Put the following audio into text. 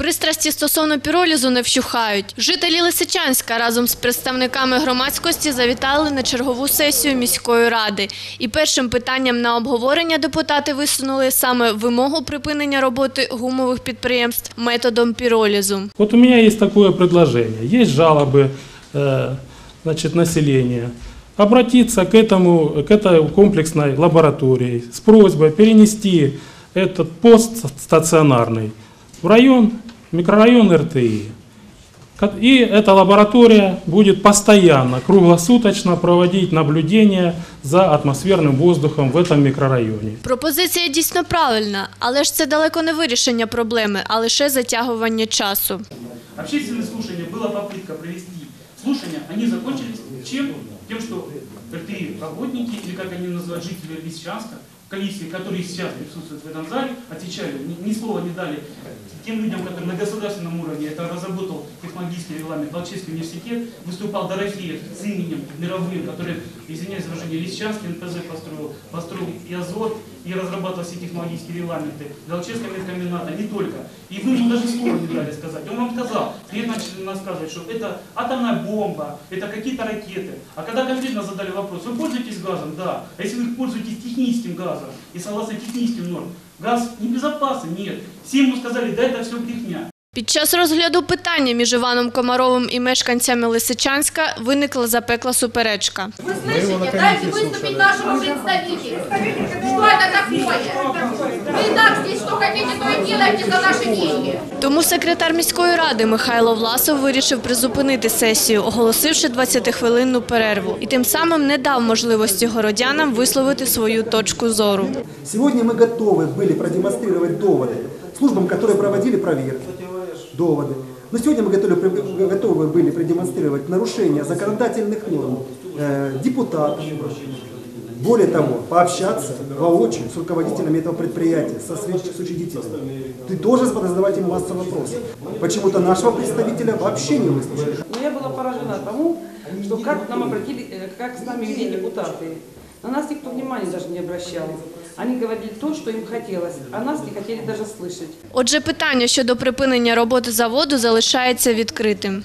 Пристрасті стосовно піролізу не вщухають. Жителі Лисичанська разом з представниками громадськості завітали на чергову сесію міської ради. І першим питанням на обговорення депутати висунули саме вимогу припинення роботи гумових підприємств методом піролізу. Вот у меня есть такое предложение. Есть жалобы э, значит, населения. Обратиться к, этому, к этой комплексной лаборатории с просьбой перенести этот пост стационарный в район, микрорайон РТИ. Ко- И эта лаборатория будет постоянно, круглосуточно проводить наблюдения за атмосферным воздухом в этом микрорайоне. Пропозиція дійсно правильна, але ж це далеко не вирішення проблеми, а лише затягування часу. Общественные слушания, была попытка провести слушания, они закончились чем? Тем, что РТИ работники, или как они называют жители Лисичанска, комиссии, которые сейчас присутствуют в этом зале, отвечали, ни, ни слова не дали тем людям, которые на государственном уровне это разработал технологический регламент, Волчинский университет, выступал Дорофеев с именем мировым, который, извиняюсь за выражение, Лисичанский НПЗ построил, построил и Азот, и разрабатывал все технологические регламенты, Волчинского медкомбината, не только. И вы ему даже слова не дали сказать. Он вам сказал, при начали рассказывать, что это атомная бомба, это какие-то ракеты. А когда конкретно задали вопрос, вы пользуетесь газом? Да. А если вы пользуетесь техническим газом и согласно техническим нормам, газ небезопасен? Нет. Все ему сказали, да это все брехня. Під час розгляду питання між Іваном Комаровим і мешканцями Лисичанська виникла запекла суперечка. Вы слышите? Дайте выступить нашему представителю. Что это такое? то и делайте за наши деньги. Тому секретар міської ради Михайло Власов вирішив призупинити сесію, оголосивши 20-хвилинну перерву, і тим самим не дав можливості городянам висловити свою точку зору. Сегодня мы готовы были продемонстрировать доводы службам, которые проводили проверки. Доводы. Но сегодня мы готовы, готовы были продемонстрировать нарушение законодательных норм э, депутатам. Более того, пообщаться воочию с руководителями этого предприятия, со с учредителями. Ты должен задавать им массу вопросов. Почему-то нашего представителя вообще не выслушали. Но я была поражена тому, что как к нам обратили, э, как с нами вели депутаты. На нас никто внимания даже не обращал. Они говорили то, что им хотелось, а нас не хотели даже слышать. Отже, питання щодо припинення роботи заводу залишається відкритим.